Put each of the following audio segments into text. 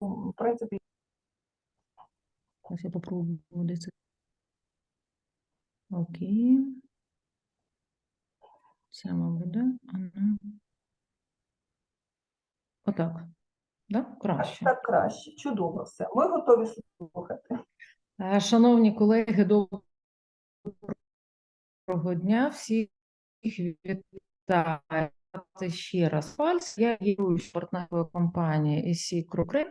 в принципі, Зараз я попробую десь. Окей. Це, мабуть, да? Ага. Отак. Да? Краще. так краще. Чудово все. Ми готові слухати. Е, Шановні колеги, доброго дня. Всіх вітаю ще раз. Пальц. Я є партнерою компанії EC Крокри.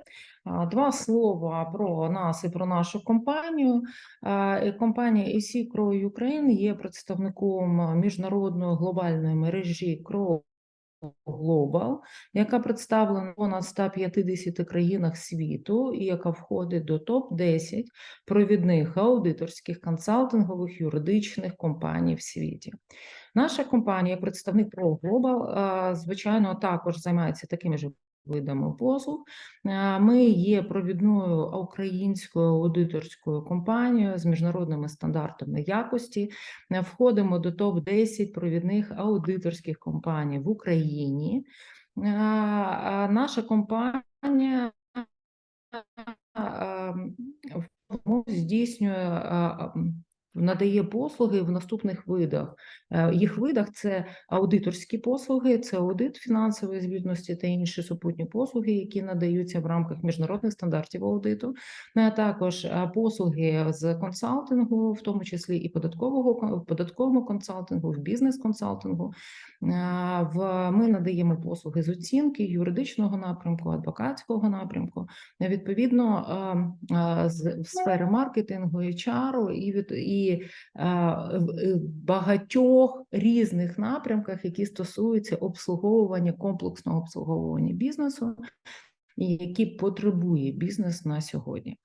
Два слова про нас і про нашу компанію. Компанія EC Crow Ukraine є представником міжнародної глобальної мережі Crow Global, яка представлена в понад 150 країнах світу і яка входить до топ-10 провідних аудиторських, консалтингових, юридичних компаній в світі. Наша компанія, представник ProGlobal, звичайно, також займається такими ж видами послуг. Ми є провідною українською аудиторською компанією з міжнародними стандартами якості. Е, Входимо до топ-10 провідних аудиторських компаній в Україні. А Наша компанія здійснює надає послуги в наступних видах. Е, Їх видах це аудиторські послуги, це аудит фінансової звітності та інші супутні послуги, які надаються в рамках міжнародних стандартів аудиту, а також е, послуги з консалтингу, в тому числі і податкового податковому консалтингу, в бізнес-консалтингу. Е, В ми надаємо послуги з оцінки юридичного напрямку, адвокатського напрямку. Е, Відповідно, е, е, з в сфери маркетингу, HR і від і е, в е, багатьох різних напрямках, які стосуються обслуговування комплексного обслуговування бізнесу, які потребує бізнес на сьогодні.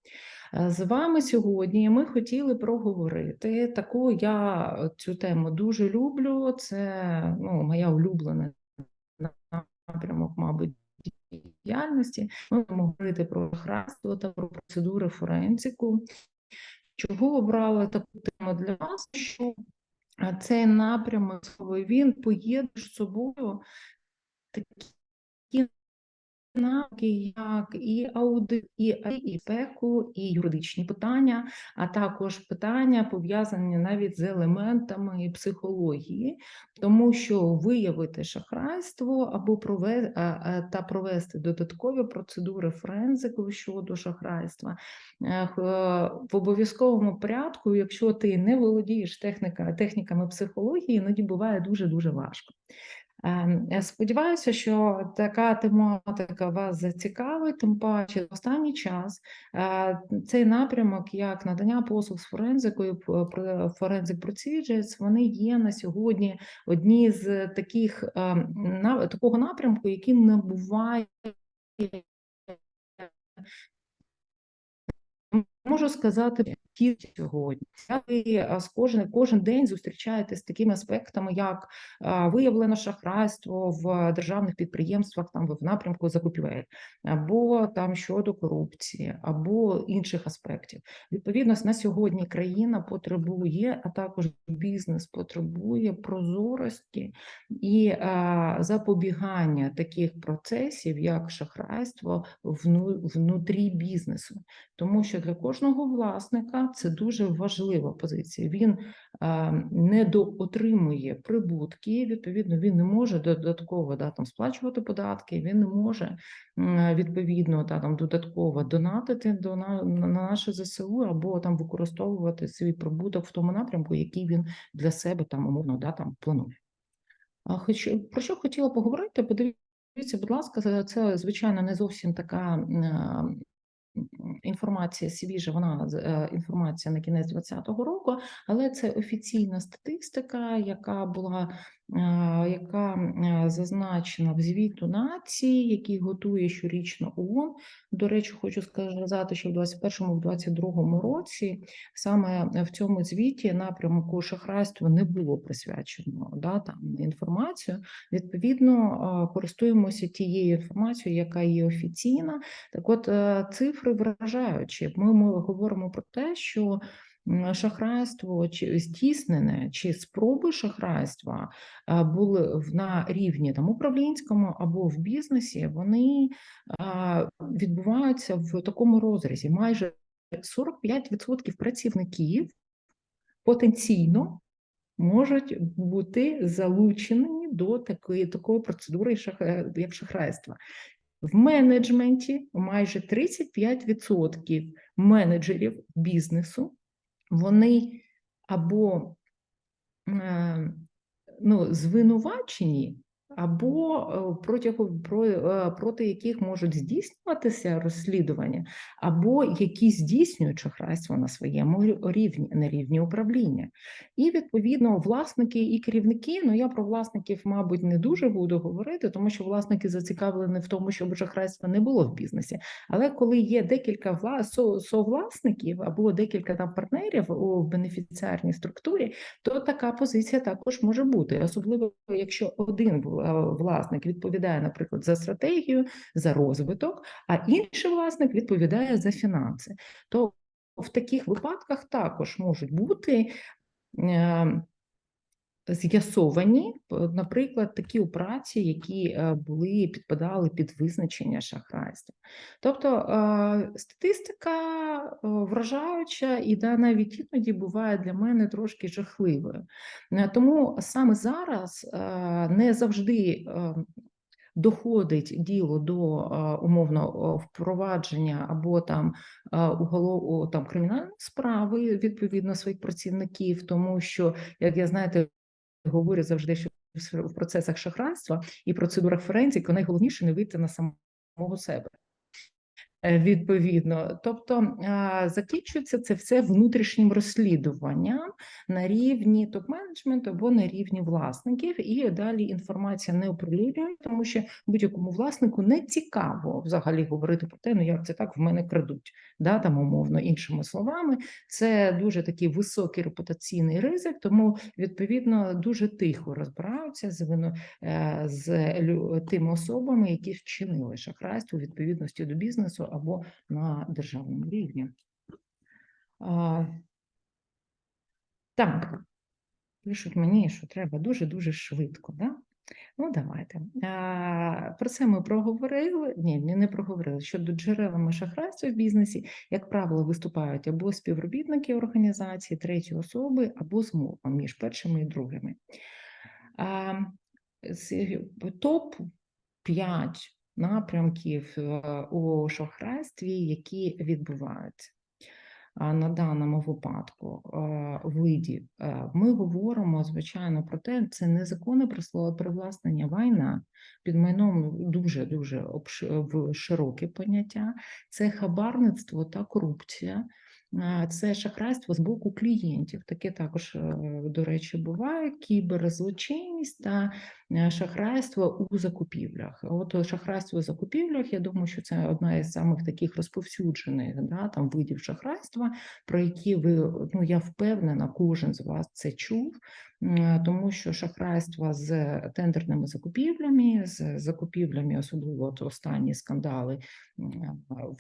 Е, З вами сьогодні ми хотіли проговорити таку. Я цю тему дуже люблю. Це ну, моя улюблена напрямок, мабуть, діяльності. Ми будемо говорити про шахрайство та про процедури форензику. Чого обрала таку тему для вас? Що е, цей напрямок він поєднує з собою такі навики, як і аудит, і, і спеку, і юридичні питання, а також питання пов'язані навіть з елементами психології, тому що виявити шахрайство або прове, а, а, та провести додаткові процедури форензику щодо шахрайства е, в обов'язковому порядку, якщо ти не володієш техніка, техніками психології, іноді буває дуже дуже важко. Ем, Сподіваюся, що така тематика вас зацікавить, тим паче в останній час е, цей напрямок, як надання послуг з форензикою, п- про- forensic procedures, вони є на сьогодні одні з таких на- такого напрямку, який набуває. Можу сказати тільки сьогодні. Ви кожен, кожен день зустрічаєтесь з такими аспектами, як виявлено шахрайство в державних підприємствах там в напрямку закупівель, або там щодо корупції, або інших аспектів. Відповідно, на сьогодні країна потребує, а також бізнес потребує прозорості і запобігання таких процесів, як шахрайство вну, внутрі бізнесу. Тому що для кожного власника це дуже важлива позиція. Він не доотримує прибутки, відповідно, він не може додатково да, там, сплачувати податки, він не може відповідно да, там, додатково донатити до на, на наше ЗСУ або там використовувати свій прибуток в тому напрямку, який він для себе там умовно да, там, планує. Хоч про що хотіла поговорити? Подивіться, будь ласка, це, звичайно не зовсім така інформація свіжа, вона е, інформація на кінець 2020 року, але це офіційна статистика, яка була яка зазначена в звіту нації, який готує щорічно ООН. До речі, хочу сказати, що в 2021-2022 році саме в цьому звіті напрямку шахрайства не було присвячено да, там, інформацію. Відповідно, користуємося тією інформацією, яка є офіційна. Так от, е, цифри вражаючі. Ми, ми говоримо про те, що шахрайство чи здійснене, чи спроби шахрайства були на рівні там управлінському або в бізнесі, вони відбуваються в такому розрізі. Майже 45% працівників потенційно можуть бути залучені до такої такої процедури, як шахрайство. В менеджменті майже 35% менеджерів бізнесу вони або е, ну, звинувачені, або е, протягом е, проти яких можуть здійснюватися розслідування, або які здійснюють шахрайство на своєму рівні, на рівні управління. І відповідно власники і керівники. Ну я про власників, мабуть, не дуже буду говорити, тому що власники зацікавлені в тому, щоб шахрайства не було в бізнесі. Але коли є декілька вла... со- совласників або декілька там партнерів у бенефіціарній структурі, то така позиція також може бути, особливо якщо один вла- власник відповідає, наприклад, за стратегію, за розвиток, а інший власник відповідає за фінанси. То в таких випадках також можуть бути. З'ясовані, наприклад, такі операції, які е, були підпадали під визначення шахрайства. Тобто е, статистика е, вражаюча і навіть іноді буває для мене трошки жахливою. Тому саме зараз не завжди доходить діло до умовно впровадження або там уголов, там кримінальної справи відповідно своїх працівників, тому що, як я знаєте, говорю завжди, що в процесах шахрайства і процедурах форензіки найголовніше не вийти на самого себе. Е, Відповідно, тобто закінчується це все внутрішнім розслідуванням на рівні топ-менеджменту або на рівні власників, і далі інформація не оприлюднює, тому що будь-якому власнику не цікаво взагалі говорити про те, ну як це так в мене крадуть, да, там умовно іншими словами. Це дуже такий високий репутаційний ризик, тому відповідно дуже тихо розбираються з вино е, з тими особами, які вчинили шахрайство у відповідності до бізнесу або на державному рівні. Так, пишуть мені, що треба дуже-дуже швидко. Да? Ну, давайте. Про це ми проговорили. Ні, не проговорили. Щодо джерелами шахрайства в бізнесі, як правило, виступають або співробітники організації, треті особи, або змова між першими і другими. А, Топ 5 напрямків е, у шахрайстві, які відбуваються. На даному випадку е, видів Е, ми говоримо звичайно про те, це незаконне привласнення вайна під майном дуже дуже широке поняття. Це хабарництво та корупція. Е, Це шахрайство з боку клієнтів. Таке також, е, до речі, буває кіберзлочинність та е, шахрайство у закупівлях. От шахрайство у закупівлях, я думаю, що це одна із самих таких розповсюджених да, там видів шахрайства, про які ви ну я впевнена, кожен з вас це чув. Тому що шахрайства з тендерними закупівлями, з закупівлями, особливо от останні скандали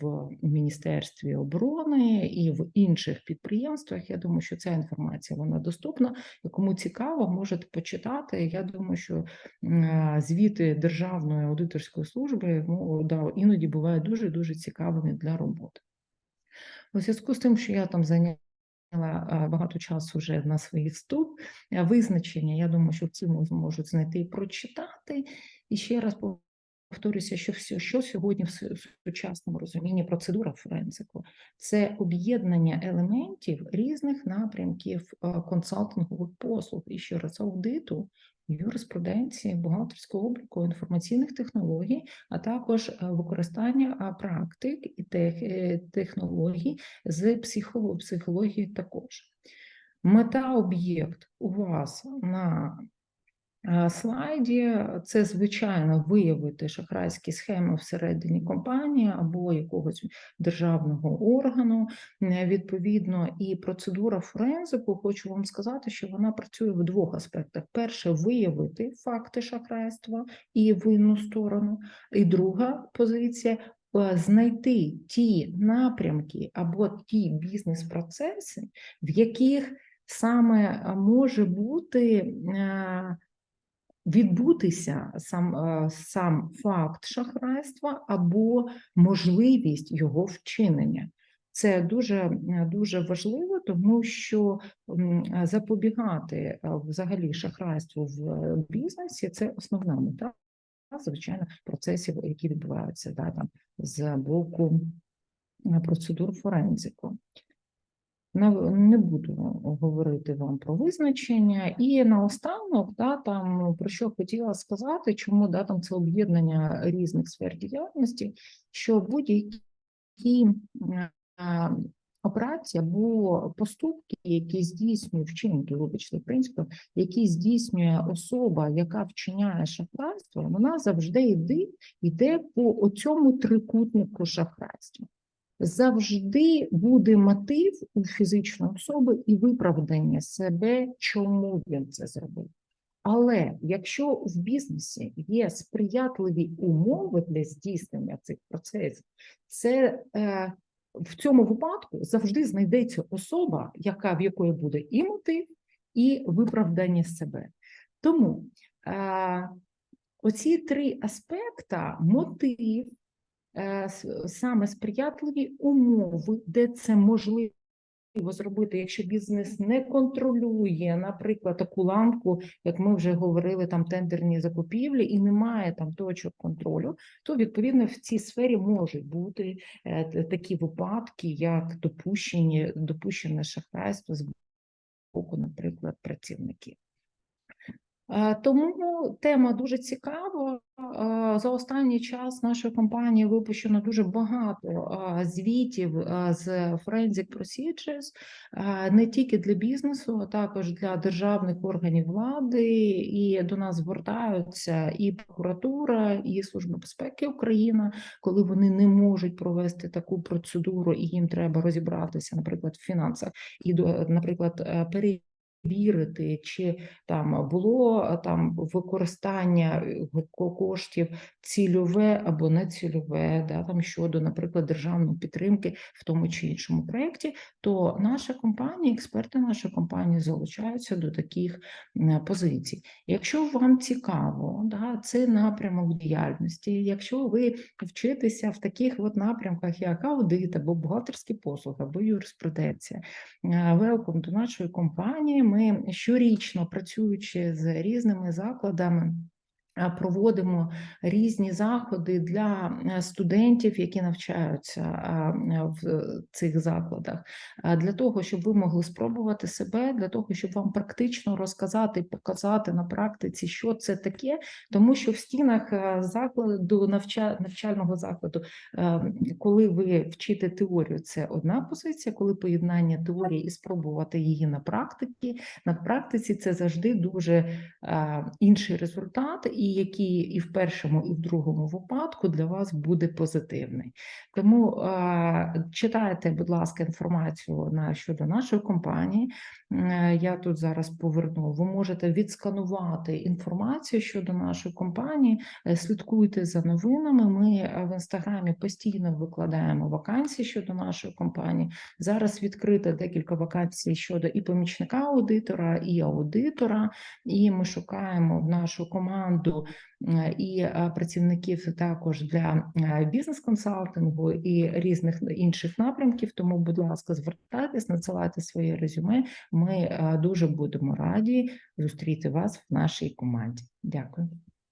в Міністерстві оборони і в інших підприємствах. Я думаю, що ця інформація вона доступна. І Кому цікаво, можете почитати. Я думаю, що звіти Державної аудиторської служби ну, іноді бувають дуже дуже цікавими для роботи. У зв'язку з тим, що я там зайняла багато часу вже на свій вступ, визначення, я думаю, що в цьому зможуть знайти і прочитати. І ще раз повторюся, що все, що сьогодні в сучасному розумінні процедура форензику це об'єднання елементів різних напрямків консалтингових послуг і ще раз аудиту, юриспруденції, бухгалтерського обліку, інформаційних технологій, а також е, використання практик і е, технологій з психоло- психології також. Мета об'єкт у вас на е, слайді це звичайно виявити шахрайські схеми всередині компанії або якогось державного органу. Е, Відповідно, і процедура форензику, хочу вам сказати, що вона працює в двох аспектах: перше виявити факти шахрайства і винну сторону, і друга позиція е, знайти ті напрямки або ті бізнес-процеси, в яких саме е, може бути відбутися сам, е, сам факт шахрайства або можливість його вчинення. Це дуже, е, дуже важливо, тому що запобігати е, взагалі шахрайству в бізнесі це основна мета, звичайно, процесів, які відбуваються да, там, з боку процедур форензику. Не, буду говорити вам про визначення. І наостанок, да, там про що хотіла сказати, чому да, там це об'єднання різних сфер діяльності, що будь-які е, операції або поступки, які здійснює вчинки, вибачте, в принципі, які здійснює особа, яка вчиняє шахрайство, вона завжди йде, йде по оцьому трикутнику шахрайства завжди буде мотив у фізичної особи і виправдання себе, чому він це зробив. Але якщо в бізнесі є сприятливі умови для здійснення цих процесів, це е, в цьому випадку завжди знайдеться особа, яка в якої буде і мотив, і виправдання себе. Тому е, оці три аспекта: мотив, саме сприятливі умови, де це можливо зробити, якщо бізнес не контролює, наприклад, таку ланку, як ми вже говорили, там тендерні закупівлі, і немає там точок контролю, то відповідно в цій сфері можуть бути е, такі випадки, як допущені, допущене шахрайство з боку, наприклад, працівників. Е, Тому тема дуже цікава. Е, За останній час нашої компанії випущено дуже багато е, звітів з Forensic Procedures, не тільки для бізнесу, а також для державних органів влади. І до нас звертаються і прокуратура, і Служба безпеки України, коли вони не можуть провести таку процедуру, і їм треба розібратися, наприклад, в фінансах, і наприклад, е, перевірити, чи там було е, там використання е, коштів цільове або нецільове, да, там щодо, наприклад, державної підтримки в тому чи іншому проєкті, то наша компанія, експерти нашої компанії залучаються до таких позицій. Якщо вам цікаво, да, це напрямок діяльності, якщо ви вчитеся в таких от напрямках, як аудит або бухгалтерські послуги, або юриспруденція, велком до нашої компанії. Ми щорічно працюючи з різними закладами. А, Проводимо різні заходи для е, студентів, які навчаються е, в цих закладах, для того, щоб ви могли спробувати себе, для того, щоб вам практично розказати, показати на практиці, що це таке, тому що в стінах е, закладу навча- навчального закладу Е, коли ви вчите теорію, це одна позиція, коли поєднання теорії і спробувати її на практиці, на практиці це завжди дуже е, інший результат, і який і в першому, і в другому випадку для вас буде позитивний. Тому е, читайте, будь ласка, інформацію на щодо нашої компанії. Е, Я тут зараз поверну. Ви можете відсканувати інформацію щодо нашої компанії, Е, Слідкуйте за новинами. Ми е, в інстаграмі постійно викладаємо вакансії щодо нашої компанії. Зараз відкрито декілька вакансій щодо і помічника аудитора, і аудитора. І ми шукаємо в нашу команду е, і е, працівників також для е, бізнес-консалтингу і різних інших напрямків. Тому, будь ласка, звертайтесь, надсилайте своє резюме. Ми дуже будемо раді зустріти вас в нашій команді. Дякую.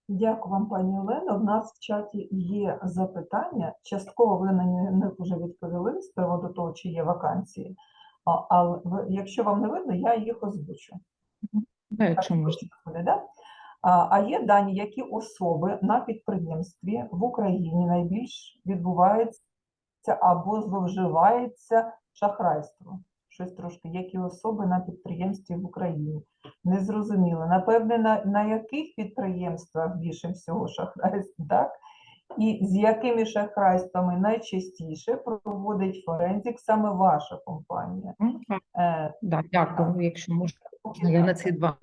Дякую вам, пані Олено. В нас в чаті є запитання. Частково ви на них вже відповіли з приводу того, чи є вакансії. Але якщо вам не видно, я їх озвучу. Да, якщо можна. Да? А є дані, які особи на підприємстві в Україні найбільш відбувається або зловживається шахрайство? Щось трошки, які особи на підприємстві в Україні? Незрозуміло. Напевне, на, на яких підприємствах більше всього шахрайств, так? І з якими шахрайствами найчастіше проводить форензик саме ваша компанія? Е, Да, дякую, якщо можна. Я на ці два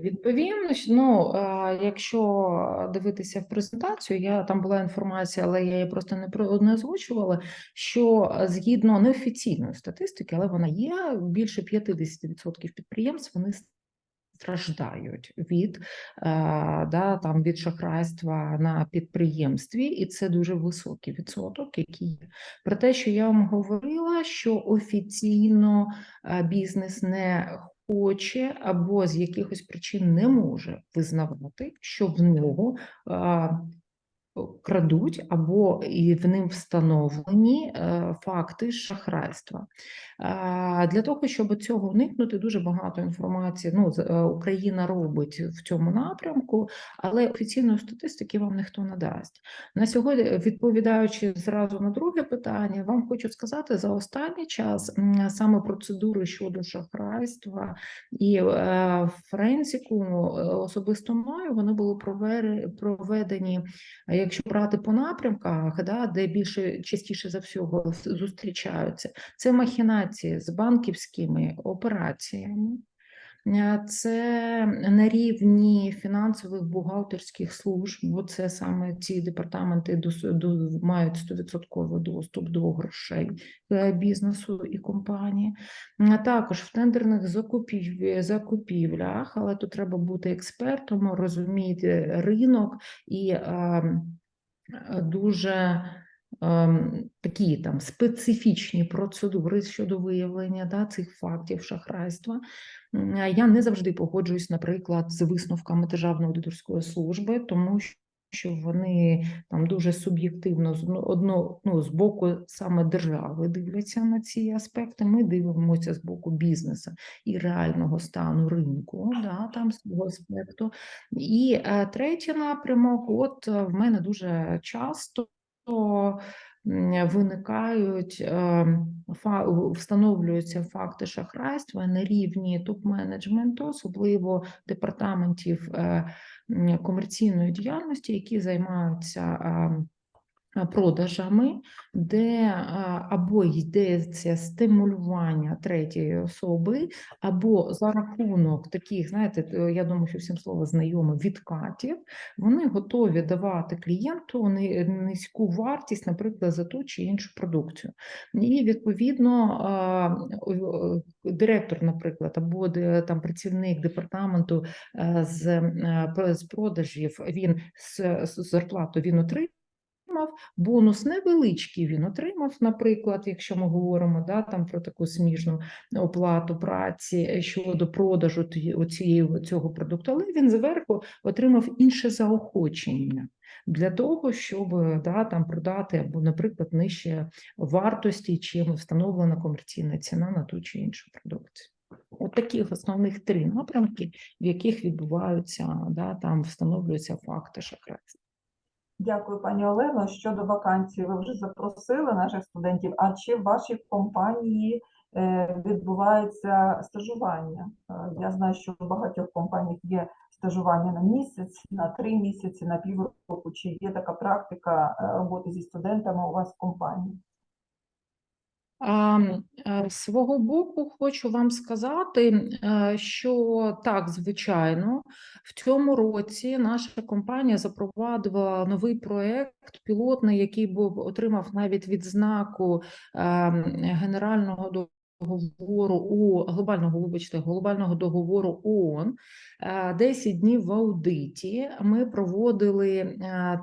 відповім. Ну, е, якщо дивитися в презентацію, я там була інформація, але я її просто не не озвучувала. Що згідно неофіційної статистики, але вона є більше 50% підприємств, вони страждають від, е, да, там, від шахрайства на підприємстві, і це дуже високий відсоток, який є. Про те, що я вам говорила, що офіційно е, бізнес не хоче або з якихось причин не може визнавати, що в нього е, крадуть або і в ним встановлені е, факти шахрайства. Е, Для того, щоб цього уникнути, дуже багато інформації ну, е, Україна робить в цьому напрямку, але офіційної статистики вам ніхто не дасть. На сьогодні, відповідаючи зразу на друге питання, вам хочу сказати, за останній час саме процедури щодо шахрайства і френсіку особисто мною вони були проведені якщо брати по напрямках, да, де більше частіше за всього зустрічаються, це махінації з банківськими операціями. Е, Це на рівні фінансових бухгалтерських служб, бо це саме ці департаменти до- мають 100% доступ до грошей е, бізнесу і компанії. А Також в тендерних закупів... закупівлях, але тут треба бути експертом, розуміти ринок і ем, е, дуже такі там специфічні процедури щодо виявлення да, цих фактів шахрайства. Я не завжди погоджуюсь, наприклад, з висновками Державної аудиторської служби, тому що що вони там дуже суб'єктивно з одно- ну, з боку саме держави дивляться на ці аспекти. Ми дивимося з боку бізнесу і реального стану ринку, да, там з аспекту. І е, третій напрямок, от е, в мене дуже часто виникають, е, фа- встановлюються факти шахрайства на рівні топ-менеджменту, особливо департаментів е, комерційної діяльності, які займаються а, продажами, де або йдеться стимулювання третьої особи, або за рахунок таких, знаєте, я думаю, що всім слово знайоме відкатів, вони готові давати клієнту низьку вартість, наприклад, за ту чи іншу продукцію. І відповідно о, директор, наприклад, або там працівник департаменту е, з, е, з продажів він з, зарплату він отримав. Бонус невеличкий він отримав, наприклад, якщо ми говоримо да, там про таку сміжну оплату праці е, щодо продажу оцієї- цього продукту, але він зверху отримав інше заохочення для того, щоб да, там продати або, наприклад, нижче вартості, чим встановлена комерційна ціна на ту чи іншу продукцію. От таких основних три напрямки, в яких відбуваються, да, там встановлюються факти шахрайства. Дякую, пані Олено. Щодо вакансій, ви вже запросили наших студентів. А чи в вашій компанії е, відбувається стажування? Е, Я знаю, що в багатьох компаніях є стажування на місяць, на три місяці, на півроку. Чи є така практика е, роботи зі студентами у вас в компанії? Е, свого боку хочу вам сказати, е, що так, звичайно, в цьому році наша компанія запровадила новий проект пілотний, який був отримав навіть відзнаку е, генерального договору у глобального, вибачте, глобального договору ООН. Е, 10 днів в аудиті ми проводили е,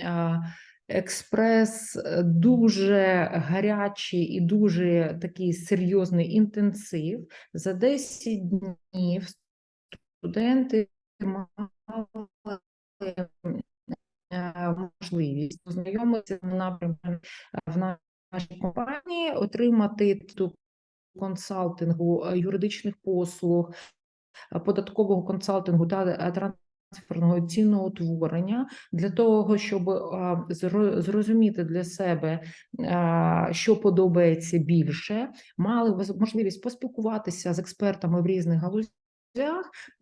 е, експрес е, дуже гарячий і дуже такий серйозний інтенсив. За 10 днів студенти мали е, можливість познайомитися з в нашій компанії, отримати ту консалтингу е, юридичних послуг, е, податкового консалтингу та е, цінного ціноутворення для того, щоб зро- зрозуміти для себе, що подобається більше, мали можливість поспілкуватися з експертами в різних галузях.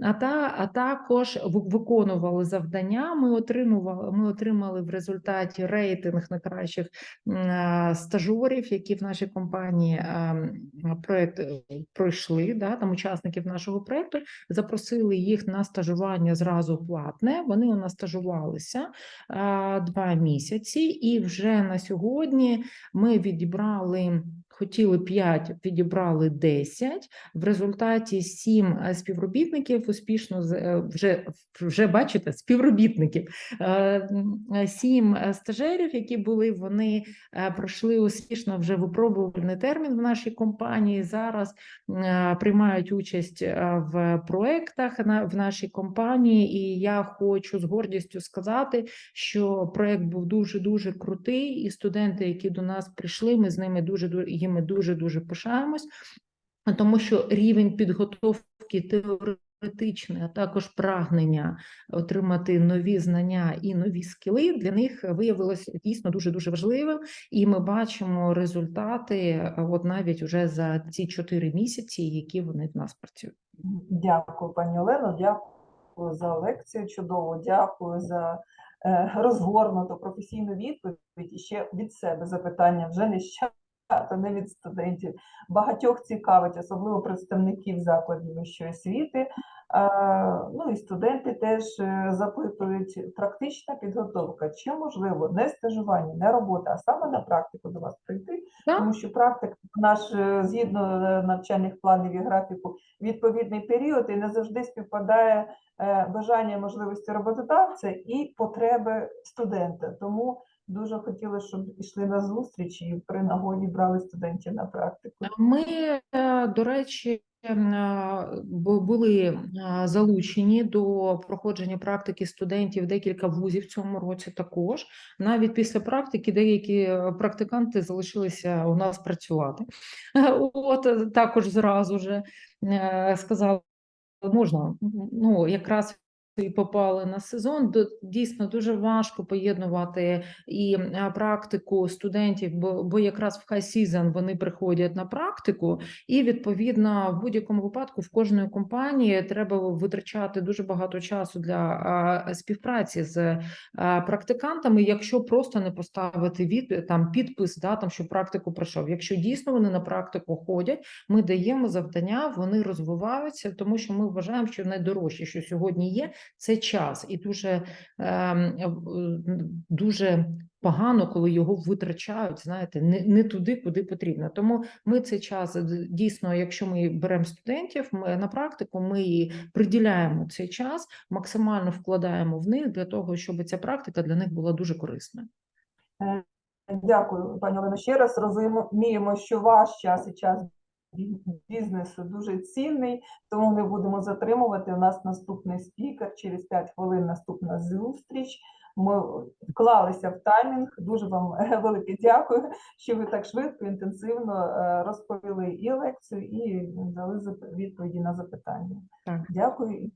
А, та, а також виконували завдання. Ми отримували, ми отримали в результаті рейтинг найкращих м, е, стажерів, які в нашій компанії ем, проект е, пройшли, да, там учасників нашого проекту, запросили їх на стажування зразу платне. Вони у нас стажувалися е, два місяці, і вже на сьогодні ми відібрали. Хотіли 5, відібрали 10. В результаті 7 співробітників успішно е, вже, вже бачите, співробітників. Е, м, е, Сім е, стажерів, які були, вони е, пройшли успішно вже випробувальний термін в нашій компанії. Зараз е, приймають участь е, в проектах в нашій компанії. І я хочу з гордістю сказати, що проект був дуже дуже крутий, і студенти, які до нас прийшли, ми з ними дуже ду- їми дуже дуже пишаємось, тому що рівень підготовки теоретичний, а також прагнення отримати нові знання і нові скіли для них виявилося дійсно дуже дуже важливим. І ми бачимо результати, от навіть уже за ці чотири місяці, які вони в нас працюють. Дякую, пані Олено, дякую за лекцію чудово, дякую за е, розгорнуту професійну відповідь. І ще від себе запитання вже не чата, не від студентів. Багатьох цікавить, особливо представників закладів вищої освіти. Е, Ну і студенти теж е, запитують практична підготовка. Чи можливо не стажування, не робота, а саме на практику до вас прийти? Так. Тому що практика наш е, згідно навчальних планів і графіку відповідний період і не завжди співпадає бажання можливості роботодавця і потреби студента. Тому дуже хотіли, щоб йшли на зустріч і при нагоді брали студентів на практику. Ми, е, до речі, е, бу- були е, залучені до проходження практики студентів декілька вузів в цьому році. Також навіть після практики деякі практиканти залишилися у нас працювати. От також зразу же сказали, можна ну якраз. І попали на сезон, дійсно дуже важко поєднувати і практику студентів, бо, бо якраз в season вони приходять на практику, і відповідно в будь-якому випадку в кожної компанії треба витрачати дуже багато часу для співпраці з практикантами, якщо просто не поставити від там підпис, да там що практику пройшов. Якщо дійсно вони на практику ходять, ми даємо завдання, вони розвиваються, тому що ми вважаємо, що найдорожче, що сьогодні є, це час, і дуже ем, е, дуже погано, коли його витрачають, знаєте, не, не туди, куди потрібно. Тому ми цей час дійсно, якщо ми беремо студентів, ми на практику, ми і приділяємо цей час, максимально вкладаємо в них для того, щоб ця практика для них була дуже корисною. Дякую, пані Олено. Ще раз розуміємо, що ваш час і час бізнесу дуже цінний, тому не будемо затримувати. У нас наступний спікер. Через 5 хвилин наступна зустріч. Ми вклалися в таймінг. Дуже вам велике дякую, що ви так швидко, інтенсивно е, розповіли і лекцію, і дали відповіді на запитання. Так. Дякую